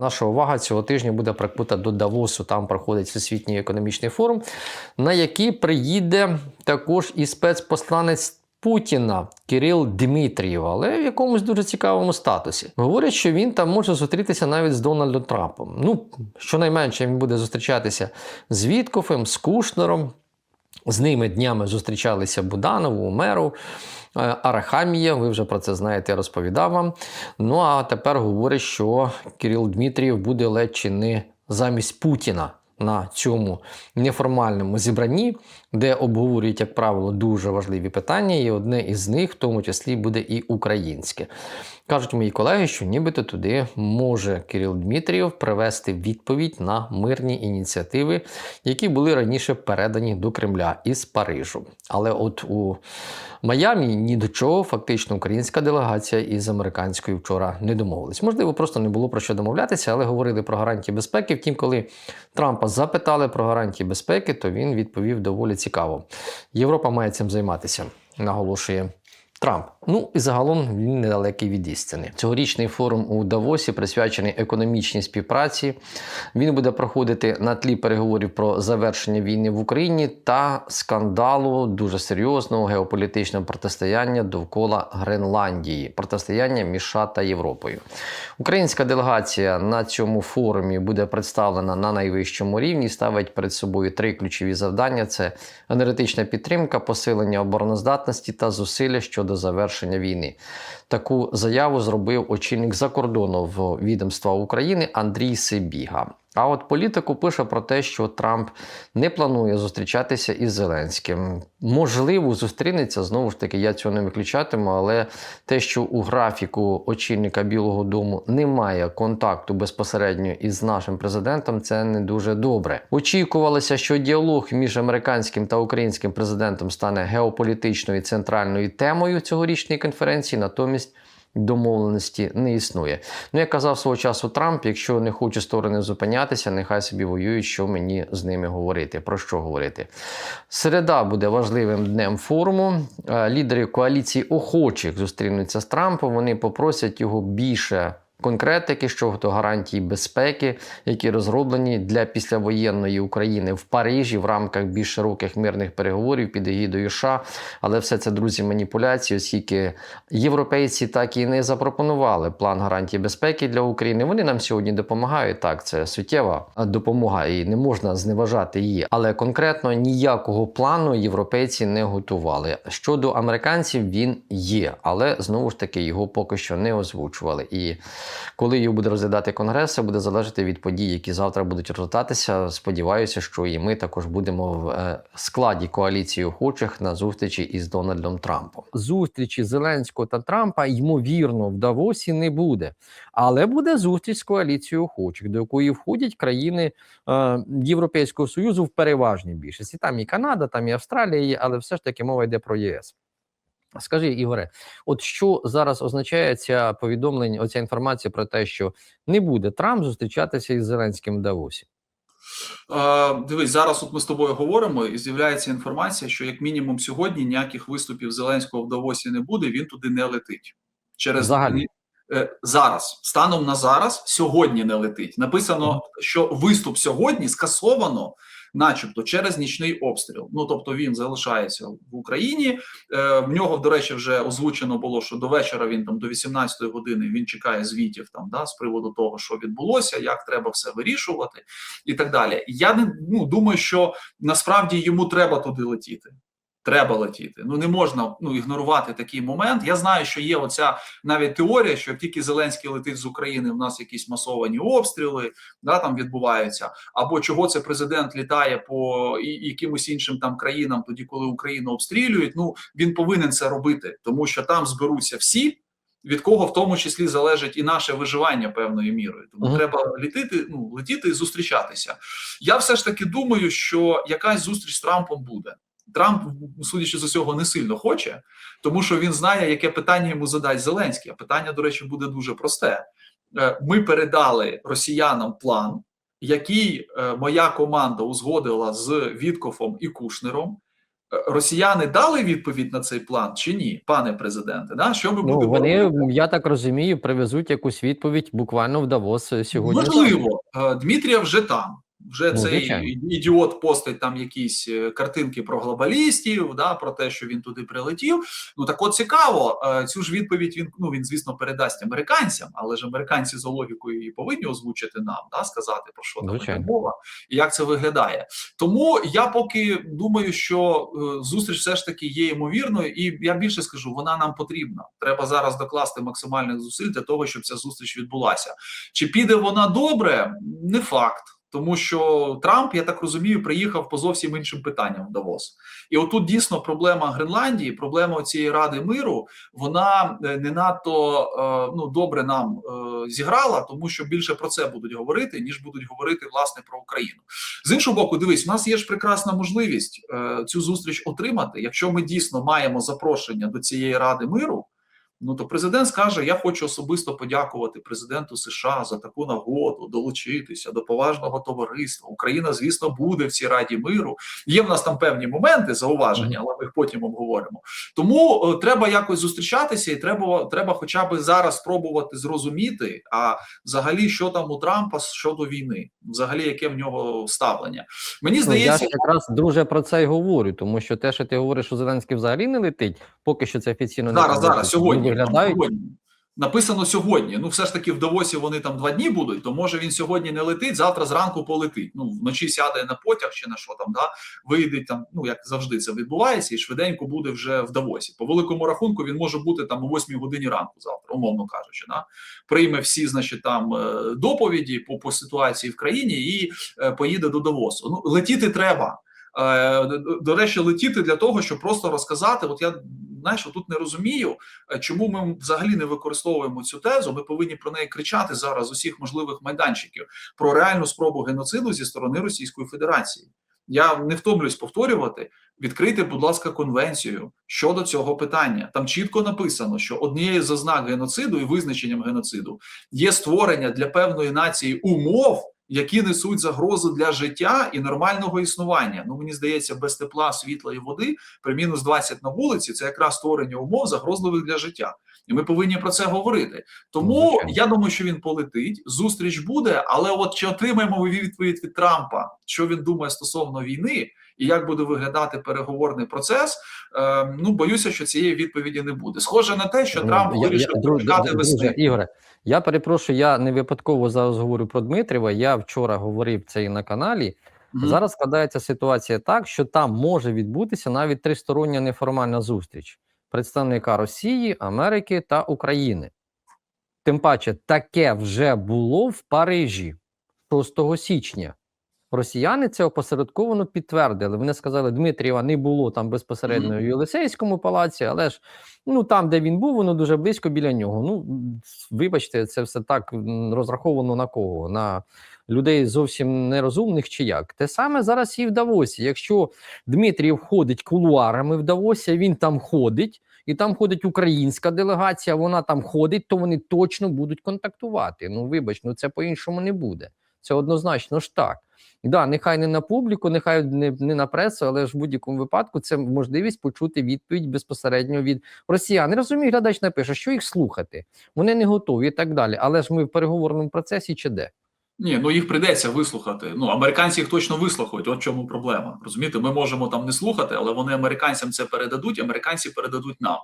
Наша увага цього тижня буде прикута до Давосу. Там проходить всесвітній економічний форум, на який приїде також і спецпосланець Путіна Кирил Дмитрієв, але в якомусь дуже цікавому статусі. Говорять, що він там може зустрітися навіть з Дональдом Трампом. Ну, щонайменше він буде зустрічатися з Віткофем, з Кушнером. З ними днями зустрічалися Буданову, Умеров, е, Арахамія. Ви вже про це знаєте, я розповідав вам. Ну а тепер говорить, що Кирил Дмитрієв буде ледь чи не замість Путіна на цьому неформальному зібранні, де обговорюють, як правило, дуже важливі питання, і одне із них, в тому числі, буде і українське. Кажуть мої колеги, що нібито туди може Кирил Дмитрієв привести відповідь на мирні ініціативи, які були раніше передані до Кремля із Парижу. Але от у Майамі ні до чого фактично українська делегація із американською вчора не домовились. Можливо, просто не було про що домовлятися, але говорили про гарантії безпеки. Втім, коли Трампа запитали про гарантії безпеки, то він відповів доволі цікаво. Європа має цим займатися, наголошує Трамп. Ну і загалом він недалекий від істини. Цьогорічний форум у Давосі присвячений економічній співпраці. Він буде проходити на тлі переговорів про завершення війни в Україні та скандалу дуже серйозного геополітичного протистояння довкола Гренландії, протистояння між США та Європою. Українська делегація на цьому форумі буде представлена на найвищому рівні. Ставить перед собою три ключові завдання: це енергетична підтримка, посилення обороноздатності та зусилля щодо завершення війни. Таку заяву зробив очільник закордонного відомства України Андрій Сибіга. А от політику пише про те, що Трамп не планує зустрічатися із Зеленським. Можливо, зустрінеться знову ж таки, я цього не виключатиму, але те, що у графіку очільника Білого Дому немає контакту безпосередньо із нашим президентом, це не дуже добре. Очікувалося, що діалог між американським та українським президентом стане геополітичною центральною темою цьогорічної конференції, натомість. Домовленості не існує. Ну, як казав свого часу Трамп, якщо не хочуть сторони зупинятися, нехай собі воюють, що мені з ними говорити. Про що говорити? Середа буде важливим днем форуму. Е, Лідери коаліції охочих зустрінуться з Трампом. Вони попросять його більше. Конкретики щодо гарантій безпеки, які розроблені для післявоєнної України в Парижі в рамках більш широких мирних переговорів під егідою США. Але все це друзі маніпуляції, оскільки європейці так і не запропонували план гарантій безпеки для України. Вони нам сьогодні допомагають. Так, це суттєва допомога, і не можна зневажати її. Але конкретно ніякого плану європейці не готували. Щодо американців, він є, але знову ж таки його поки що не озвучували. І коли його буде розглядати конгрес, це буде залежати від подій, які завтра будуть розгортатися. Сподіваюся, що і ми також будемо в е, складі коаліції охочих на зустрічі із Дональдом Трампом. Зустрічі Зеленського та Трампа ймовірно в Давосі не буде, але буде зустріч з коаліцією охочих, до якої входять країни е, Європейського союзу в переважній більшості. Там і Канада, там і Австралія, але все ж таки мова йде про ЄС. Скажи, Ігоре, от що зараз означає ця повідомлення, оця інформація про те, що не буде Трамп зустрічатися із Зеленським в Давосі? Е, дивись, зараз от ми з тобою говоримо, і з'являється інформація, що як мінімум сьогодні ніяких виступів Зеленського в Давосі не буде. Він туди не летить. Через Взагалі? Е, зараз, станом на зараз, сьогодні не летить. Написано, що виступ сьогодні скасовано, начебто, через нічний обстріл. Ну тобто він залишається в Україні. Е, в нього, до речі, вже озвучено було, що до вечора він там до 18 години він чекає звітів там да з приводу того, що відбулося, як треба все вирішувати, і так далі. Я не ну думаю, що насправді йому треба туди летіти. Треба летіти. Ну не можна ну ігнорувати такий момент. Я знаю, що є оця навіть теорія, що як тільки Зеленський летить з України, в нас якісь масовані обстріли да там відбуваються. Або чого це президент літає по якимось іншим там країнам, тоді коли Україну обстрілюють. Ну він повинен це робити, тому що там зберуться всі. Від кого в тому числі залежить і наше виживання певною мірою, тому Мгм. треба літити, ну летіти і зустрічатися. Я все ж таки думаю, що якась зустріч з Трампом буде. Трамп, судячи з усього, не сильно хоче, тому що він знає, яке питання йому задасть Зеленський. А питання, до речі, буде дуже просте. Е, Ми передали росіянам план, який е, моя команда узгодила з Віткофом і Кушнером. Е, Росіяни дали відповідь на цей план чи ні, пане президенте? Да? Що ми Ну, будемо вони, робити? я так розумію, привезуть якусь відповідь буквально в Давос сьогодні. Можливо, Дмитрія вже там. Вже Ну, цей звичайно. ідіот постить там якісь е, картинки про глобалістів, да, про те, що він туди прилетів. Ну так от цікаво, е, цю ж відповідь він ну він, звісно, передасть американцям, але ж американці за логікою і повинні озвучити нам, да, сказати про що там мова і як це виглядає. Тому я поки думаю, що е, зустріч все ж таки є ймовірною, і я більше скажу, вона нам потрібна. Треба зараз докласти максимальних зусиль для того, щоб ця зустріч відбулася. Чи піде вона добре? Не факт. Тому що Трамп, я так розумію, приїхав по зовсім іншим питанням в Давос. І отут дійсно проблема Гренландії, проблема цієї ради миру, вона е, не надто е, ну добре нам е, зіграла, тому що більше про це будуть говорити, ніж будуть говорити власне про Україну. З іншого боку, дивись, у нас є ж прекрасна можливість цю зустріч отримати. Якщо ми дійсно маємо запрошення до цієї ради миру. Ну то президент скаже: Я хочу особисто подякувати президенту США за таку нагоду, долучитися до поважного товариства. Україна, звісно, буде в цій раді миру. Є в нас там певні моменти зауваження, але ми їх потім обговоримо. Тому е, треба якось зустрічатися, і треба, треба, хоча б зараз спробувати зрозуміти, а взагалі, що там у Трампа щодо війни, взагалі, яке в нього ставлення. Мені Ну, я здається, якраз дуже про це й говорю, тому що те, що ти говориш, що Зеленський взагалі не летить, поки що це офіційно не зараз, підтверджено. зараз, сьогодні, виглядають. сьогодні. Написано сьогодні. Ну, все ж таки, в Давосі вони там два дні будуть. То може він сьогодні не летить, завтра зранку полетить. Ну вночі сяде на потяг чи на що там, да вийде там. Ну як завжди це відбувається, і швиденько буде вже в Давосі. По великому рахунку він може бути там о 8 годині ранку, завтра, умовно кажучи, да прийме всі, значить, там е, доповіді по, по ситуації в країні і е, поїде до Давосу. Ну летіти треба. Е, до- До речі, летіти для того, щоб просто розказати. От я знаєш, тут не розумію, е, чому ми взагалі не використовуємо цю тезу. Ми повинні про неї кричати зараз усіх можливих майданчиків про реальну спробу геноциду зі сторони Російської Федерації. Я не втомлюсь повторювати. Відкрийте, будь ласка, конвенцію щодо цього питання. Там чітко написано, що однією з ознак геноциду і визначенням геноциду є створення для певної нації умов, які несуть загрозу для життя і нормального існування. Ну мені здається, без тепла, світла і води при мінус 20 на вулиці це якраз створення умов загрозливих для життя. І ми повинні про це говорити. Тому Звичайно. я думаю, що він полетить. Зустріч буде, але от чи отримаємо відповідь від Трампа, що він думає стосовно війни, і як буде виглядати переговорний процес? Е, ну боюся, що цієї відповіді не буде. Схоже на те, що Ну, Трамп я- я- вирішив почекати друже, весни. Ігоре, я перепрошую, я не випадково зараз говорю про Дмитріва. Я вчора говорив це і на каналі. Мгм. Зараз складається ситуація так, що там може відбутися навіть тристороння неформальна зустріч представника Росії, Америки та України. Тим паче, таке вже було в Парижі 6 січня. Росіяни це опосередковано підтвердили. Вони сказали, Дмитрієва не було там безпосередньо Мгм. в Єлисейському палаці, але ж ну там, де він був, воно дуже близько біля нього. Ну вибачте, це все так розраховано на кого? На людей зовсім нерозумних чи як? Те саме зараз і в Давосі. Якщо Дмитрієв ходить кулуарами в Давосі, він там ходить, і там ходить українська делегація, вона там ходить, то вони точно будуть контактувати. Ну, вибач, ну це по-іншому не буде. Це однозначно ж так. Да, нехай не на публіку, нехай не, не на пресу, але ж в будь-якому випадку це можливість почути відповідь безпосередньо від росіян. Розумію, глядач напише, що їх слухати. Вони не готові і так далі. Але ж ми в переговорному процесі чи де? Ні, ну їх прийдеться вислухати. Ну американці їх точно вислухають. От в чому проблема. Розумієте, ми можемо там не слухати, але вони американцям це передадуть. Американці передадуть нам.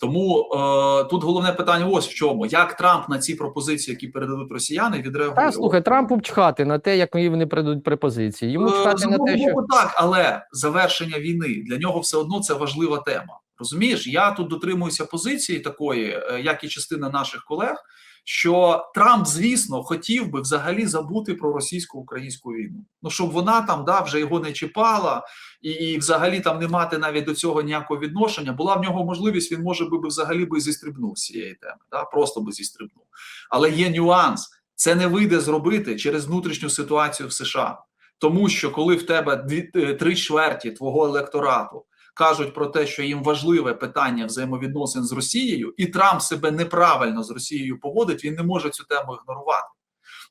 Тому е, тут головне питання: ось в чому: як Трамп на ці пропозиції, які передадуть росіяни, відреагує? Та слухай, Трампу чхати на те, як вони придуть препозиції. Йому Е, чхати з на те, що так, але завершення війни для нього все одно це важлива тема. Розумієш, я тут дотримуюся позиції такої, е, як і частина наших колег, що Трамп, звісно, хотів би взагалі забути про російсько-українську війну. Ну щоб вона там да вже його не чіпала, і, і взагалі там не мати навіть до цього ніякого відношення. Була в нього можливість, він може би взагалі би зістрибнув з цієї теми, да просто би зістрибнув. Але є нюанс: це не вийде зробити через внутрішню ситуацію в США. Тому що коли в тебе дві е, три чверті твого електорату кажуть про те, що їм важливе питання взаємовідносин з Росією, і Трамп себе неправильно з Росією поводить, він не може цю тему ігнорувати.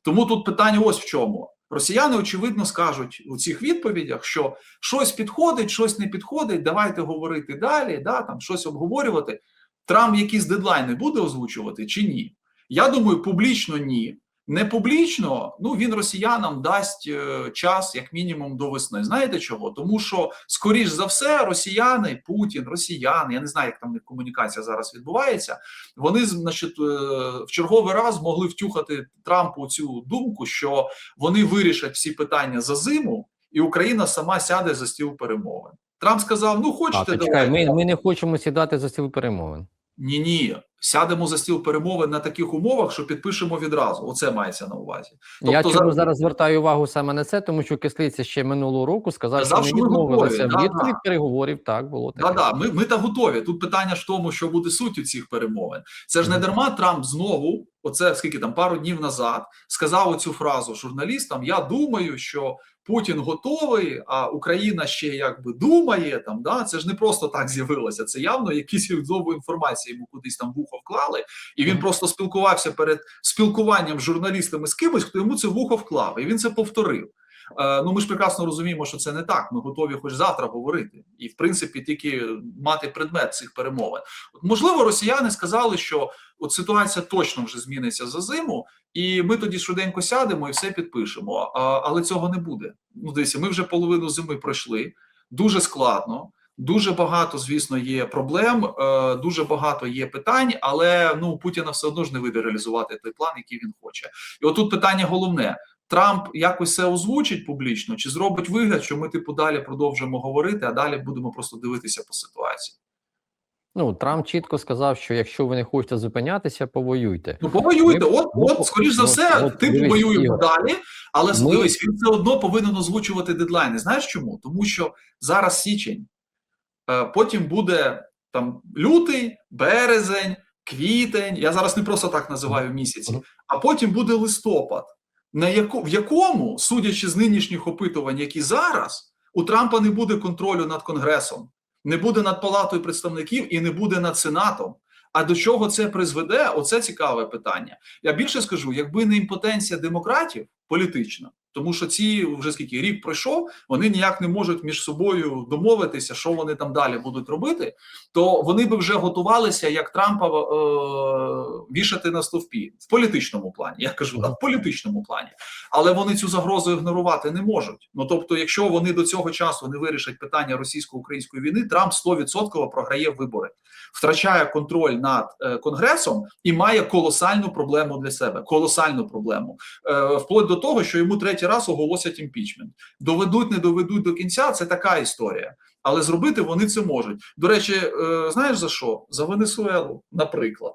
Тому тут питання ось в чому: Росіяни, очевидно, скажуть у цих відповідях, що щось підходить, щось не підходить. Давайте говорити далі, да, там щось обговорювати. Трамп якісь дедлайни буде озвучувати чи ні? Я думаю, публічно ні. Не публічно, ну він росіянам дасть е, час як мінімум до весни. Знаєте чого? Тому що, скоріш за все, росіяни, Путін, росіяни, я не знаю, як там комунікація зараз відбувається. Вони значить, е, в черговий раз могли втюхати Трампу цю думку, що вони вирішать всі питання за зиму, і Україна сама сяде за стіл перемовин. Трамп сказав: ну хочете, то чекай, ми, ми не хочемо сідати за стіл перемовин. Ні, ні, сядемо за стіл перемовин на таких умовах, що підпишемо відразу. Оце мається на увазі. Я Тобто чому зараз- зараз звертаю увагу саме на це, тому що Кислиця ще минулого року сказав, Казав, що ми відмовилися да-да. від переговорів. Так було таке. Да, да, ми, ми та готові. Тут питання ж в тому, що буде суттю цих перемовин. Це ж не дарма Трамп знову, оце скільки там пару днів назад, сказав оцю фразу журналістам: Я думаю, що Путін готовий, а Україна ще якби думає. Там да це ж не просто так з'явилося. Це явно якісь нову інформації йому кудись там в вухо вклали, і він просто спілкувався перед спілкуванням з журналістами з кимось, хто йому це в вухо вклав, і він це повторив. Е, Ну, ми ж прекрасно розуміємо, що це не так. Ми готові хоч завтра говорити, і в принципі тільки мати предмет цих перемовин. От, можливо, росіяни сказали, що от ситуація точно вже зміниться за зиму, і ми тоді швиденько сядемо і все підпишемо. А, але цього не буде. Ну, дивіться, ми вже половину зими пройшли. Дуже складно. Дуже багато, звісно, є проблем, е, дуже багато є питань, але ну Путіна все одно ж не вийде реалізувати той план, який він хоче. І отут питання головне: Трамп якось це озвучить публічно, чи зробить вигляд, що ми типу далі продовжимо говорити, а далі будемо просто дивитися по ситуації. Ну Трамп чітко сказав, що якщо ви не хочете зупинятися, повоюйте. Ну повоюйте, Ми- от, ну, от, скоріш за все, от типу дивись, воюємо Ігор. далі, але Ми- дивись, він все одно повинен озвучувати дедлайни. Знаєш чому? Тому що зараз січень, е, потім буде там лютий, березень, квітень. Я зараз не просто так називаю місяці, а потім буде листопад, на яку, в якому, судячи з нинішніх опитувань, які зараз, у Трампа не буде контролю над Конгресом, не буде над Палатою представників і не буде над Сенатом. А до чого це призведе? Оце цікаве питання. Я більше скажу, якби не імпотенція демократів політична, тому що ці вже скільки рік пройшов, вони ніяк не можуть між собою домовитися, що вони там далі будуть робити, то вони би вже готувалися як Трампа е, вішати на стовпі в політичному плані. Я кажу, так, в політичному плані, але вони цю загрозу ігнорувати не можуть. Ну тобто, якщо вони до цього часу не вирішать питання російсько-української війни, Трамп 100% програє вибори, втрачає контроль над е, конгресом і має колосальну проблему для себе. Колосальну проблему, е, вплоть до того, що йому третій раз оголосять імпічмент. Доведуть, не доведуть до кінця. Це така історія. Але зробити вони це можуть. До речі, е, знаєш за що? За Венесуелу, наприклад.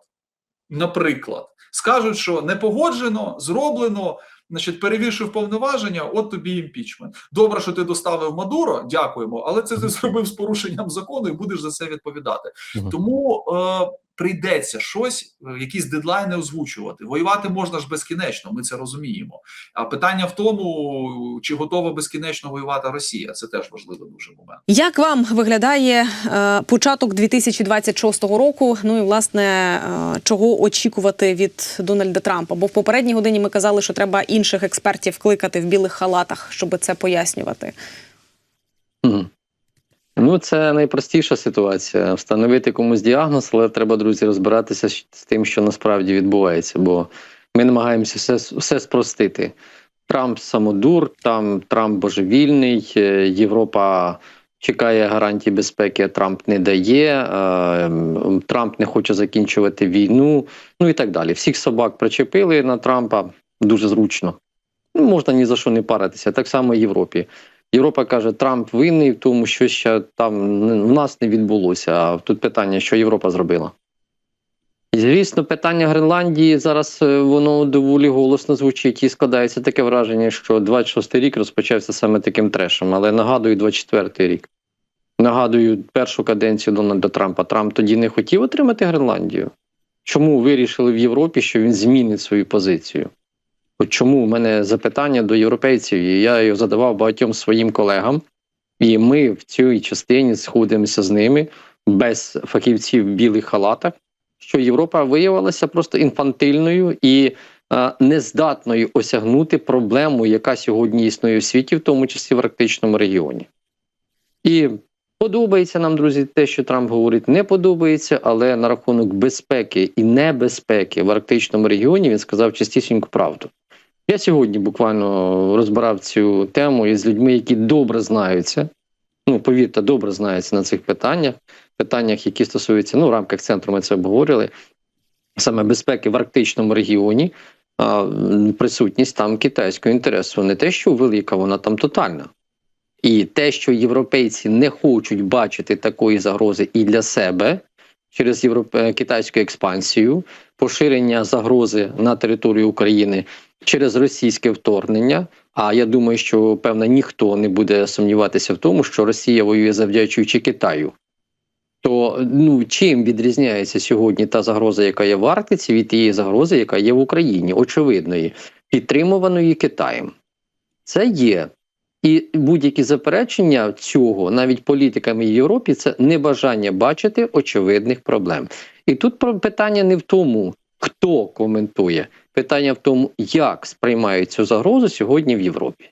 Наприклад, скажуть, що не погоджено, зроблено, значить, перевіршив повноваження, от тобі імпічмент. Добре, що ти доставив Мадуро, дякуємо, але це ти зробив з порушенням закону і будеш за це відповідати. Тому е, прийдеться щось, е, якісь дедлайни озвучувати. Воювати можна ж безкінечно, ми це розуміємо. А питання в тому, чи готова безкінечно воювати Росія, це теж важливий дуже момент. Як вам виглядає е, початок 2026 року? Ну і власне е, чого очікувати від Дональда Трампа? Бо в попередній годині ми казали, що треба інших експертів кликати в білих халатах, щоб це пояснювати. Ну, це найпростіша ситуація. Встановити комусь діагноз, але треба, друзі, розбиратися з тим, що насправді відбувається, бо ми намагаємося все, все спростити. Трамп самодур, там Трамп божевільний, е, Європа чекає гарантій безпеки, а Трамп не дає. е, Трамп не хоче закінчувати війну, ну і так далі. Всіх собак причепили на Трампа дуже зручно. Ну, можна ні за що не паритися. Так само і Європі. Європа каже, Трамп винний в тому, що ще там в нас не відбулося. А тут питання, що Європа зробила. І, звісно, питання Гренландії зараз е, воно доволі голосно звучить і складається таке враження, що 26-й рік розпочався саме таким трешем. Але нагадую, 24-й рік. Нагадую, першу каденцію Дональда Трампа. Трамп тоді не хотів отримати Гренландію. Чому вирішили в Європі, що він змінить свою позицію? От чому у мене запитання до європейців, і я його задавав багатьом своїм колегам, і ми в цій частині сходимося з ними без фахівців в білих халатах, що Європа виявилася просто інфантильною і е, нездатною осягнути проблему, яка сьогодні існує в світі, в тому числі в арктичному регіоні. І подобається нам, друзі, те, що Трамп говорить, не подобається, але на рахунок безпеки і небезпеки в арктичному регіоні він сказав чистісіньку правду. Я сьогодні буквально розбирав цю тему із людьми, які добре знаються. Ну, повірте, добре знаються на цих питаннях, питаннях, які стосуються ну, в рамках центру, ми це обговорили. Саме безпеки в арктичному регіоні, а, присутність там китайського інтересу. Не те, що велика, вона там тотальна. І те, що європейці не хочуть бачити такої загрози і для себе через європе... китайську експансію, поширення загрози на територію України через російське вторгнення. А я думаю, що певно ніхто не буде сумніватися в тому, що Росія воює завдячуючи Китаю. То ну чим відрізняється сьогодні та загроза, яка є в Арктиці, від тієї загрози, яка є в Україні, очевидної, підтримуваної Китаєм? Це є. І будь-які заперечення цього, навіть політиками в Європі, це небажання бачити очевидних проблем. І тут питання не в тому, хто коментує, питання в тому, як сприймають цю загрозу сьогодні в Європі.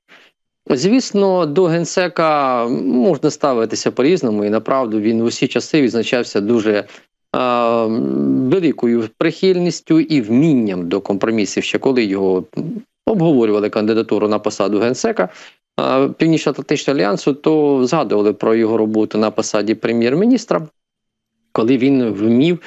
Звісно, до генсека можна ставитися по-різному, і направду він в усі часи відзначався дуже а, великою прихильністю і вмінням до компромісів, ще коли його обговорювали кандидатуру на посаду генсека. Північно-Атлантичного альянсу, то згадували про його роботу на посаді прем'єр-міністра, коли він вмів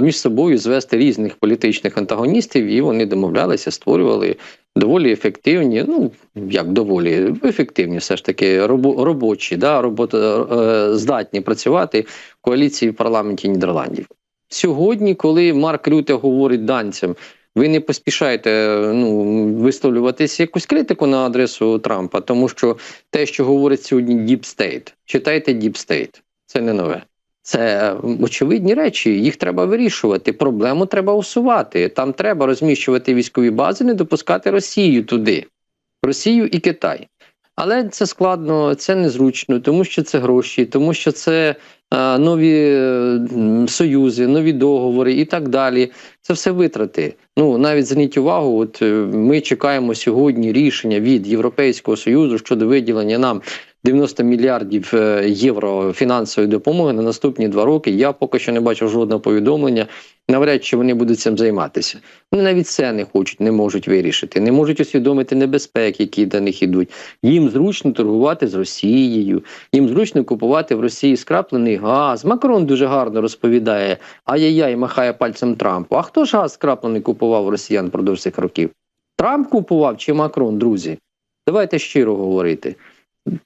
між собою звести різних політичних антагоністів, і вони домовлялися, створювали доволі ефективні, ну як доволі ефективні, все ж таки робо, робочі, да, робота, е, здатні працювати в коаліції в парламенті Нідерландів. Сьогодні, коли Марк Рюте говорить данцям, ви не поспішайте ну, висловлюватися якусь критику на адресу Трампа, тому що те, що говорить сьогодні Діпстейт, читайте Діпстейт, це не нове. Це очевидні речі, їх треба вирішувати. Проблему треба усувати. Там треба розміщувати військові бази, не допускати Росію туди, Росію і Китай. Але це складно, це незручно, тому що це гроші, тому що це е, нові е, союзи, нові договори і так далі. Це все витрати. Ну навіть зверніть увагу, от е, ми чекаємо сьогодні рішення від Європейського союзу щодо виділення нам 90 мільярдів е, євро фінансової допомоги на наступні два роки. Я поки що не бачив жодного повідомлення. Навряд чи вони будуть цим займатися. Вони навіть це не хочуть, не можуть вирішити, не можуть усвідомити небезпеки, які до них ідуть. Їм зручно торгувати з Росією, їм зручно купувати в Росії скраплений газ. Макрон дуже гарно розповідає, ай-яй-яй, махає пальцем Трампу. А хто ж газ скраплений купував росіян впродовж цих років? Трамп купував чи Макрон, друзі? Давайте щиро говорити.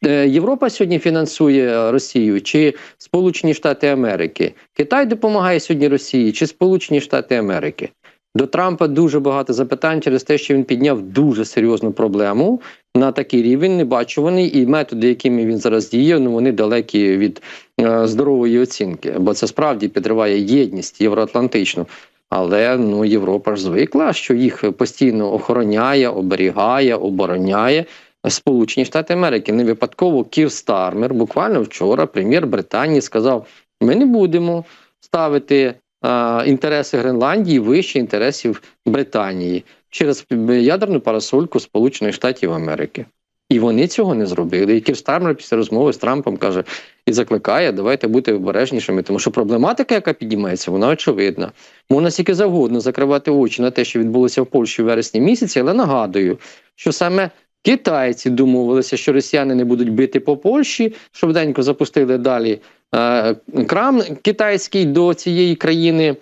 Е, Європа сьогодні фінансує Росію чи Сполучені Штати Америки? Китай допомагає сьогодні Росії чи Сполучені Штати Америки? До Трампа дуже багато запитань через те, що він підняв дуже серйозну проблему на такий рівень, небачуваний, і методи, якими він зараз діє, ну вони далекі від е, здорової оцінки, бо це справді підриває єдність євроатлантичну. Але ну Європа ж звикла, що їх постійно охороняє, оберігає, обороняє. Сполучені Штати Америки не випадково Кір Стармер, буквально вчора, прем'єр Британії, сказав: ми не будемо ставити а, інтереси Гренландії вище інтересів Британії через ядерну парасольку Сполучених Штатів Америки. І вони цього не зробили. І Кір Стармер після розмови з Трампом каже і закликає, давайте бути обережнішими, тому що проблематика, яка підіймається, вона очевидна. Можна стільки завгодно закривати очі на те, що відбулося в Польщі в вересні місяці, але нагадую, що саме Китайці домовилися, що росіяни не будуть бити по Польщі, швиденько запустили далі е, крам китайський до цієї країни.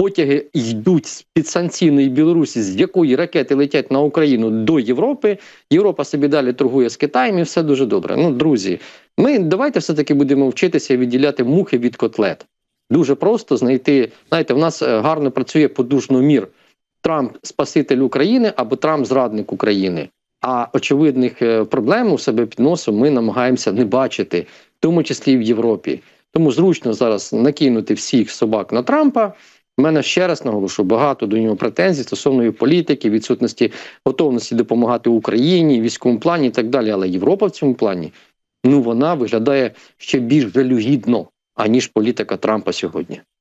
Потяги йдуть з підсанкційної Білорусі, з якої ракети летять на Україну до Європи. Європа собі далі торгує з Китаєм, і все дуже добре. Ну, друзі, ми давайте все таки будемо вчитися відділяти мухи від котлет. Дуже просто знайти. Знаєте, в нас е, гарно працює подужно мір. Трамп спаситель України або Трамп зрадник України. А очевидних е, проблем у себе під носом ми намагаємося не бачити, в тому числі і в Європі. Тому зручно зараз накинути всіх собак на Трампа. У мене ще раз наголошу багато до нього претензій стосовно його політики, відсутності готовності допомагати Україні, військовому плані і так далі. Але Європа в цьому плані ну вона виглядає ще більш жалюгідно, аніж політика Трампа сьогодні.